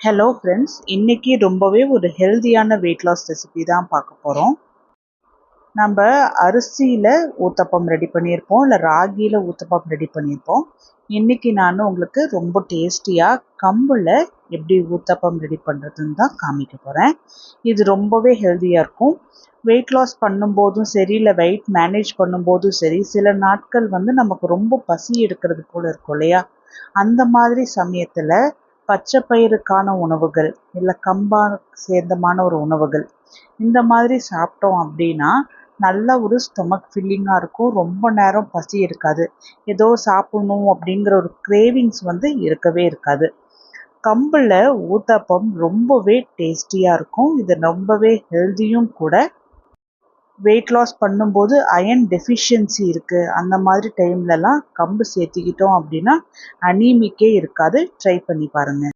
Hello friends இன்றைக்கி ரொம்பவே ஒரு ஹெல்தியான வெயிட் லாஸ் ரெசிபி தான் பார்க்க போகிறோம் நம்ம அரிசியில் ஊத்தப்பம் ரெடி பண்ணியிருப்போம் இல்லை ராகியில் ஊத்தப்பம் ரெடி பண்ணியிருப்போம். இன்றைக்கி நான் உங்களுக்கு ரொம்ப டேஸ்டியாக கம்பில் எப்படி ஊத்தப்பம் ரெடி பண்ணுறதுன்னு தான் காமிக்க போகிறேன் இது ரொம்பவே ஹெல்த்தியாக இருக்கும். வெயிட் லாஸ் பண்ணும்போதும் சரி இல்லை வெயிட் மேனேஜ் பண்ணும்போதும் சரி சில நாட்கள் வந்து நமக்கு ரொம்ப பசி எடுக்கிறது போல் இருக்கும் இல்லையா? அந்த மாதிரி சமயத்தில் பச்சை பயிருக்கான உணவுகள் இல்லை கம்பா சேர்ந்தமான ஒரு உணவுகள் இந்த மாதிரி சாப்பிட்டோம் அப்படின்னா நல்ல ஒரு ஸ்டொமக் ஃபில்லிங்காக இருக்கும். ரொம்ப நேரம் பசி இருக்காது. ஏதோ சாப்பிடணும் அப்படிங்கிற ஒரு கிரேவிங்ஸ் வந்து இருக்கவே இருக்காது. கம்பில் ஊத்தப்பம் ரொம்பவே டேஸ்டியாக இருக்கும். இது ரொம்பவே ஹெல்த்தியும் கூட வெயிட் லாஸ் பண்ணும்போது அயன் டெஃபிஷியன்சி இருக்குது அந்த மாதிரி டைம்லலாம் கம்பு சேர்த்திக்கிட்டோம் அப்படின்னா அனீமிக்கே இருக்காது. ட்ரை பண்ணி பாருங்கள்